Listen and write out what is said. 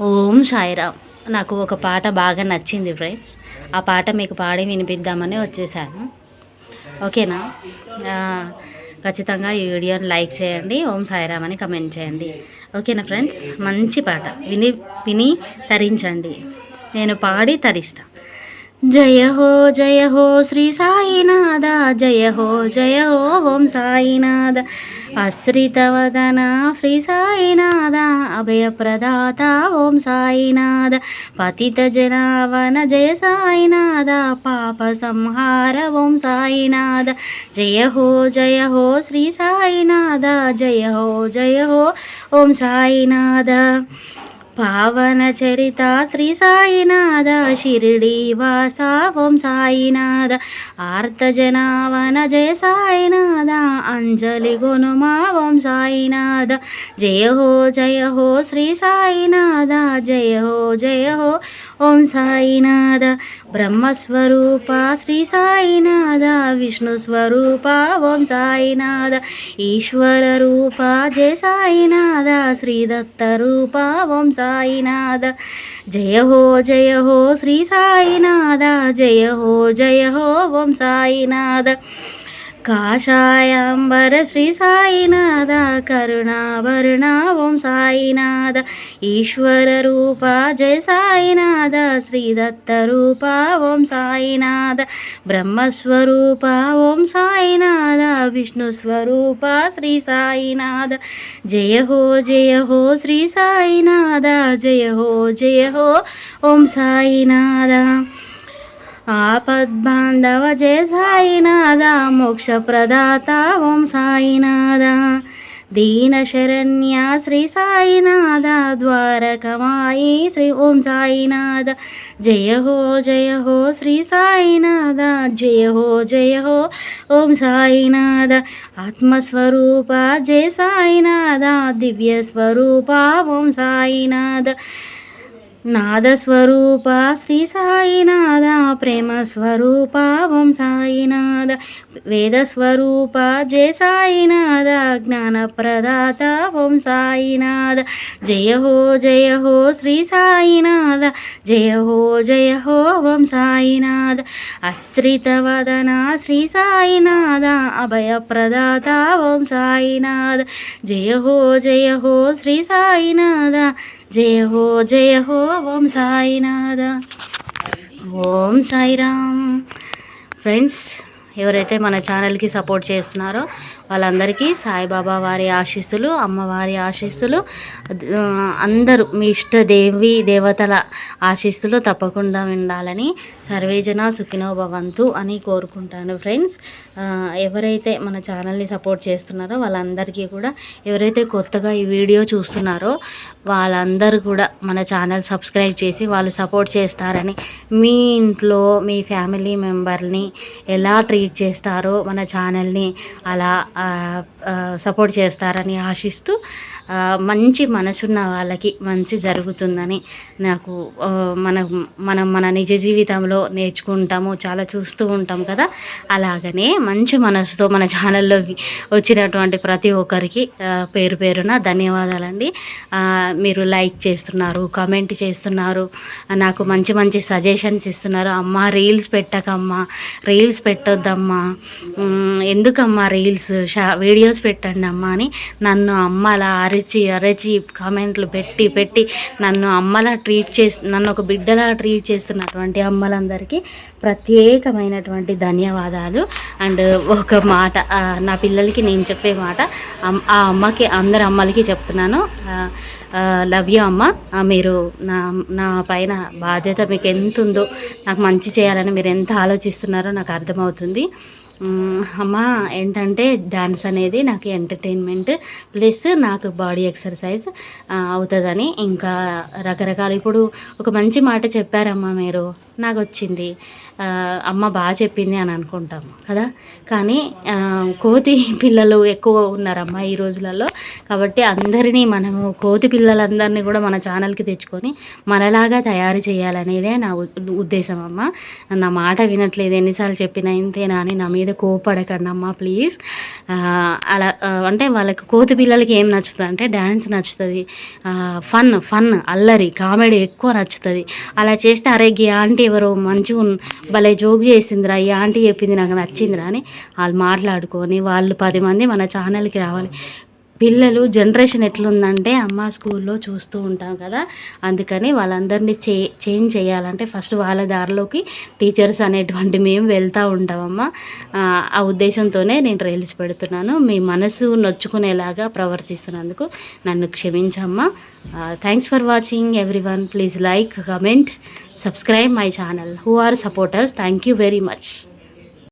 ఓం సాయిరామ్. నాకు ఒక పాట బాగా నచ్చింది ఫ్రెండ్స్. ఆ పాట మీకు పాడి వినిపిద్దామని వచ్చేసాను. ఓకేనా? ఖచ్చితంగా ఈ వీడియోని లైక్ చేయండి ఓం సాయిరామ్ అని కమెంట్ చేయండి. ఓకేనా ఫ్రెండ్స్? మంచి పాట. విని విని తరించండి. నేను పాడి తరిస్తాను జయ హో జయ హో శ్రీ సాయినాథ. జయ హో జయ హో ఓం సాయినాథ. ఆశ్రితవదన శ్రీ సాయినాథ. అభయప్రదాత ఓం సాయినాథ. పతిత జనావన జయ సాయినాథ. పాప సంహార ఓం సాయినాథ. జయ హో జయ హో శ్రీ సాయినాథ. జయ హో జయ హో ఓం సాయినాథ. పావన చరిత శ్రీ సాయినాథ షిరిడి వాస ఓం సాయినాథ. ఆర్తజనావన జయ సాయినాథ అంజలి గునుమా ఓం సాయినాథ. జయ హో జయ హో శ్రీ సాయినాథ జయ హో జయ హో. ఓం సాయినాథ బ్రహ్మస్వరూప శ్రీ సాయినాథ విష్ణు స్వరూప ఓం సాయినాథ ఈశ్వర రూప జయ సాయినాథ శ్రీదత్త రూప ఓం సాయినాథ జయ హో జయ హో శ్రీ సాయినాథ జయ హో జయ హో ఓం సాయినాథ కాషాయాంబర శ్రీ సాయినాథ కరుణాభరణ ఓం సాయినాథ ఈశ్వర రూప జయ సాయినాథ శ్రీదత్త రూప ఓం సాయినాథ బ్రహ్మస్వరూప ఓం సాయినాథ విష్ణుస్వరూప శ్రీ సాయినాథ జయ హో జయ హో శ్రీ సాయినాథ జయ హో జయ హో ఓం సాయినాథ. ఆపద్బాంధవ జయ సాయినాథ మోక్షప్రదాత ఓం సాయినాథ దీనశరణ్య శ్రీ సాయినాథ ద్వారకమాయి శ్రీ ఓం సాయినాథ జయ హో జయ హో శ్రీ సాయినాథ జయ హో జయ హో ఓం సాయినాథ ఆత్మస్వరూప జయ సాయినాథ దివ్య స్వరూప ఓం సాయినాథ నాదస్వరూప శ్రీ సాయినాథ ప్రేమ స్వరూప ఓం సాయినాథ వేదస్వరూప జయ సాయినాథ జ్ఞానప్రదాత ఓం సాయినాథ జయ హో జయ హో శ్రీ సాయినాథ జయ హో జయ హో ఓం సాయినాథ అశ్రితవదన శ్రీ సాయినాథ అభయప్రదాత ఓం సాయినాథ జయ హో జయ హో శ్రీ సాయినాథ జయ హో జయ హో ఓం సాయినాథ. ఓం సాయిరామ్. ఫ్రెండ్స్ ఎవరైతే మన ఛానల్కి సపోర్ట్ చేస్తున్నారో వాళ్ళందరికీ సాయిబాబా వారి ఆశీస్సులు అమ్మవారి ఆశీస్సులు అందరూ మీ ఇష్ట దేవి దేవతల ఆశీస్సులు తప్పకుండా ఉండాలని సర్వేజన సుఖినో భవంతు అని కోరుకుంటాను ఫ్రెండ్స్. ఎవరైతే మన ఛానల్ని సపోర్ట్ చేస్తున్నారో వాళ్ళందరికీ కూడా ఎవరైతే కొత్తగా ఈ వీడియో చూస్తున్నారో వాళ్ళందరూ కూడా మన ఛానల్ సబ్స్క్రైబ్ చేసి వాళ్ళు సపోర్ట్ చేస్తారని మీ ఇంట్లో మీ ఫ్యామిలీ మెంబర్ని ఎలా ట్రీట్ చేస్తారో మన ఛానల్ని అలా సపోర్ట్ చేస్తారని ఆశిస్తూ మంచి మనసున్న వాళ్ళకి మంచి జరుగుతుందని నాకు మన మనం మనం మన నిజ జీవితంలో నేర్చుకుంటాము చాలా చూస్తూ ఉంటాం కదా. అలాగనే మంచి మనసుతో మన ఛానల్లోకి వచ్చినటువంటి ప్రతి ఒక్కరికి పేరు పేరున ధన్యవాదాలండి. మీరు లైక్ చేస్తున్నారు కామెంట్ చేస్తున్నారు నాకు మంచి మంచి సజెషన్స్ ఇస్తున్నారు. అమ్మ రీల్స్ పెట్టకమ్మా రీల్స్ పెట్టొద్దమ్మా ఎందుకమ్మా రీల్స్ షా వీడియోస్ పెట్టండి అమ్మా అని నన్ను అమ్మలా అరిచి అరచి కామెంట్లు పెట్టి పెట్టి నన్ను అమ్మలా ట్రీట్ చేసి నన్ను ఒక బిడ్డలా ట్రీట్ చేస్తున్నటువంటి అమ్మలందరికీ ప్రత్యేకమైనటువంటి ధన్యవాదాలు. అండ్ ఒక మాట నా పిల్లలకి నేను చెప్పే మాట ఆ అమ్మకి అందరు అమ్మలకి చెప్తున్నాను. లవ్ యూ అమ్మ. మీరు నా నా పైన బాధ్యత మీకు ఎంత ఉందో నాకు మంచి చేయాలని మీరు ఎంత ఆలోచిస్తున్నారో నాకు అర్థమవుతుంది. అమ్మ ఏంటంటే డాన్స్ అనేది నాకు ఎంటర్టైన్మెంట్ ప్లస్ నాకు బాడీ ఎక్సర్సైజ్ అవుతుందని ఇంకా రకరకాల. ఇప్పుడు ఒక మంచి మాట చెప్పారమ్మా మీరు నాకు వచ్చింది అమ్మ బాగా చెప్పింది అని అనుకుంటాము కదా? కానీ కోతి పిల్లలు ఎక్కువ ఉన్నారమ్మా ఈ రోజులలో. కాబట్టి అందరినీ మనము కోతి పిల్లలందరినీ కూడా మన ఛానల్కి తెచ్చుకొని మనలాగా తయారు చేయాలనేదే నా ఉ- ఉద్దేశం అమ్మ. నా మాట వినట్లేదు ఎన్నిసార్లు చెప్పినా ఇంతేనా అని నా మీద మీద కోపడకండి అమ్మ ప్లీజ్ అలా అంటే వాళ్ళకి కోతి పిల్లలకి ఏం నచ్చుతుంది అంటే డ్యాన్స్ నచ్చుతుంది. ఫన్ ఫన్ అల్లరి కామెడీ ఎక్కువ నచ్చుతుంది. అలా చేస్తే అరే ఈ ఆంటీ ఎవరో మంచిగా ఉన్- భలే జోక్ చేసిందిరా ఈ ఆంటీ చెప్పింది నాకు నచ్చిందిరా అని వాళ్ళు మాట్లాడుకొని వాళ్ళు పది మంది మన ఛానల్కి రావాలి. పిల్లలు జనరేషన్ ఎట్లుందంటే అమ్మ స్కూల్లో చూస్తూ ఉంటాం కదా. అందుకని వాళ్ళందరినీ చే చేంజ్ చేయాలంటే ఫస్ట్ వాళ్ళ దారిలోకి టీచర్స్ అనేటువంటి మేము వెళ్తూ ఉంటామమ్మ. ఆ, ఆ ఉద్దేశంతోనే నేను రైల్స్ పెడుతున్నాను. మీ మనసు నొచ్చుకునేలాగా ప్రవర్తిస్తున్నందుకు నన్ను క్షమించమ్మా. Thanks for watching everyone please like comment subscribe my channel who are supporters thank you very much